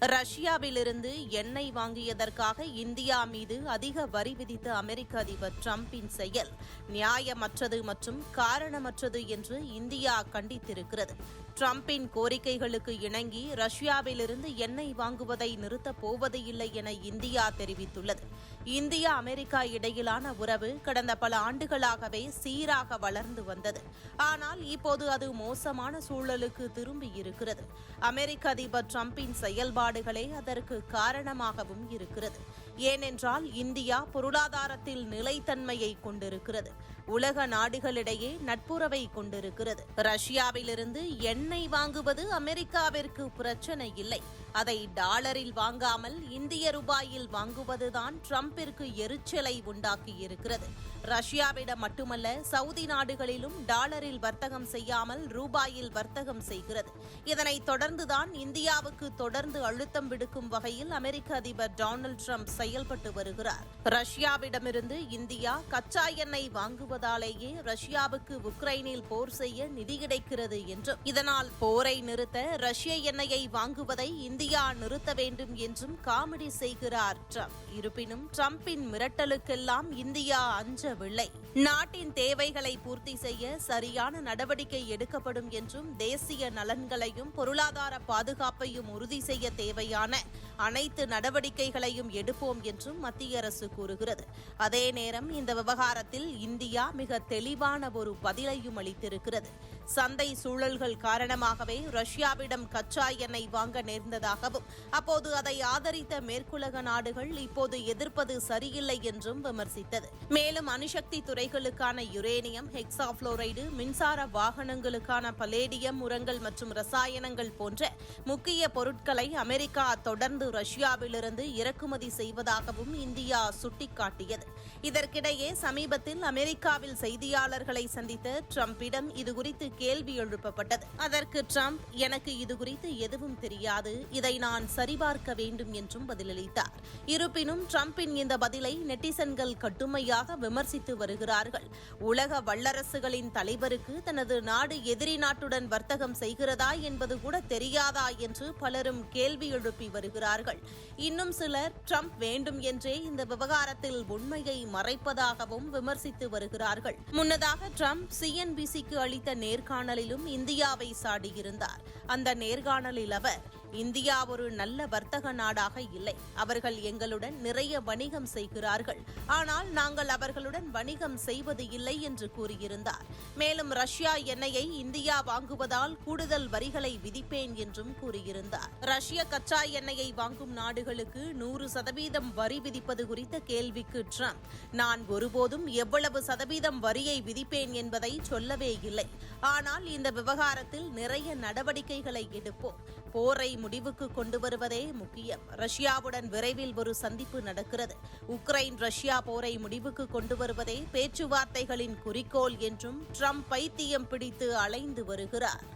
ரஷ்யாவிலிருந்து எண்ணெய் வாங்கியதற்காக இந்தியா மீது அதிக வரி விதித்த அமெரிக்க அதிபர் டிரம்பின் செயல் நியாயமற்றது மற்றும் காரணமற்றது என்று இந்தியா கண்டித்திருக்கிறது. டிரம்பின் கோரிக்கைகளுக்கு இணங்கி ரஷ்யாவிலிருந்து எண்ணெய் வாங்குவதை நிறுத்தப் போவது இல்லை என இந்தியா தெரிவித்துள்ளது. இந்தியா அமெரிக்கா இடையிலான உறவு கடந்த பல ஆண்டுகளாகவே சீராக வளர்ந்து வந்தது. ஆனால் இப்போது அது மோசமான சூழலுக்கு திரும்பியிருக்கிறது அமெரிக்க அதிபர் டிரம்பின் குறைபாடுகளே அதற்கு காரணமாகவும் இருக்கிறது. ஏனென்றால் இந்தியா பொருளாதாரத்தில் நிலைத்தன்மையை கொண்டிருக்கிறது. உலக நாடுகளிடையே நட்புறவை கொண்டிருக்கிறது. ரஷ்யாவிலிருந்து எண்ணெய் வாங்குவது அமெரிக்காவிற்கு பிரச்சனை இல்லை. அதை டாலரில் வாங்காமல் இந்திய ரூபாயில் வாங்குவதுதான் ட்ரம்பிற்கு எரிச்சலை உண்டாக்கியிருக்கிறது. ரஷ்யாவிடம் மட்டுமல்ல சவுதி நாடுகளிலும் டாலரில் வர்த்தகம் செய்யாமல் ரூபாயில் வர்த்தகம் செய்கிறது. இதனைத் தொடர்ந்துதான் இந்தியாவுக்கு தொடர்ந்து அழுத்தம் விடுக்கும் வகையில் அமெரிக்க அதிபர் டொனால்டு ட்ரம்ப் செயல்பட்டு வருகிறார். ரஷ்யாவிடமிருந்து இந்தியா கச்சா எண்ணெய் வாங்குவதாலேயே ரஷ்யாவுக்கு உக்ரைனில் போர் செய்ய நிதி கிடைக்கிறது என்றும் இதனால் போரை நிறுத்த ரஷ்ய எண்ணெயை வாங்குவதை இந்தியா நிறுத்த வேண்டும் என்றும் காமெடி செய்கிறார் ட்ரம்ப். இருப்பினும் ட்ரம்பின் மிரட்டலுக்கெல்லாம் இந்தியா அஞ்சவில்லை. நாட்டின் தேவைகளை பூர்த்தி செய்ய சரியான நடவடிக்கை எடுக்கப்படும் என்றும் தேசிய நலன்களையும் பொருளாதார பாதுகாப்பையும் உறுதி செய்ய தேவையான அனைத்து நடவடிக்கைகளையும் எடுப்போம் என்றும் மத்திய அரசு கூறுகிறது. அதே நேரம் இந்த விவகாரத்தில் இந்தியா மிக தெளிவான ஒரு பதிலையும் அளித்திருக்கிறது. சந்தை சூழல்கள் காரணமாகவே ரஷ்யாவிடம் கச்சா எண்ணெய் வாங்க நேர்ந்ததாகவும் அப்போது அதை ஆதரித்த மேற்குலக நாடுகள் இப்போது எதிர்ப்பது சரியில்லை என்றும் விமர்சித்தது. மேலும் அணுசக்தி துறைகளுக்கான யுரேனியம் ஹெக்ஸாஃப்ளோரைடு மின்சார வாகனங்களுக்கான பலேடியம் உரங்கள் மற்றும் ரசாயனங்கள் போன்ற முக்கிய பொருட்களை அமெரிக்கா தொடர்ந்து ரஷ்யாவிலிருந்து இறக்குமதி செய்வதாகவும் இந்தியா சுட்டிக்காட்டியது. இதற்கிடையே சமீபத்தில் அமெரிக்காவில் செய்தியாளர்களை சந்தித்த டிரம்பிடம் இதுகுறித்து கேள்வி எழுப்பப்பட்டது. அதற்கு டிரம்ப் எனக்கு இதுகுறித்து எதுவும் தெரியாது. இதை நான் சரிபார்க்க வேண்டும் என்றும் பதிலளித்தார். இருப்பினும் டிரம்பின் இந்த பதிலை நெட்டிசன்கள் கடுமையாக விமர்சித்து வருகிறார்கள். உலக வல்லரசுகளின் தலைவருக்கு தனது நாடு எதிரி நாட்டுடன் வர்த்தகம் செய்கிறதா என்பது கூட தெரியாதா என்று பலரும் கேள்வி எழுப்பி வருகிறார்கள் இன்னும் சிலர் ட்ரம்ப் வேண்டும் என்றே இந்த விவகாரத்தில் உண்மையை மறைப்பதாகவும் விமர்சித்து வருகிறார்கள். முன்னதாக ட்ரம்ப் சிஎன்பிசிக்கு அளித்த நேர்காணலிலும் இந்தியாவை சாடியிருந்தார். அந்த நேர்காணலில் அவர் இந்தியா ஒரு நல்ல வர்த்தக நாடாக இல்லை. அவர்கள் எங்களுடன் நிறைய வணிகம் செய்கிறார்கள். ஆனால் நாங்கள் அவர்களுடன் வணிகம் செய்வது இல்லை என்று கூறியிருந்தார். மேலும் ரஷ்யா எண்ணெயை இந்தியா வாங்குவதால் கூடுதல் வரிகளை விதிப்பேன் என்றும் கூறியிருந்தார். ரஷ்ய கச்சா எண்ணெயை வாங்கும் நாடுகளுக்கு நூறு சதவீதம் வரி விதிப்பது குறித்த கேள்விக்கு ட்ரம்ப் நான் ஒருபோதும் எவ்வளவு சதவீதம் வரியை விதிப்பேன் என்பதை சொல்லவே இல்லை. ஆனால் இந்த விவகாரத்தில் நிறைய நடவடிக்கைகளை எடுப்போம். போரை முடிவுக்கு கொண்டு வருவதே முக்கியம். ரஷ்யாவுடன் விரைவில் ஒரு சந்திப்பு நடக்கிறது. உக்ரைன் ரஷ்யா போரை முடிவுக்கு கொண்டு வருவதே பேச்சுவார்த்தைகளின் குறிக்கோள் என்றும் ட்ரம்ப் பைத்தியம் பிடித்து அலைந்து வருகிறார்.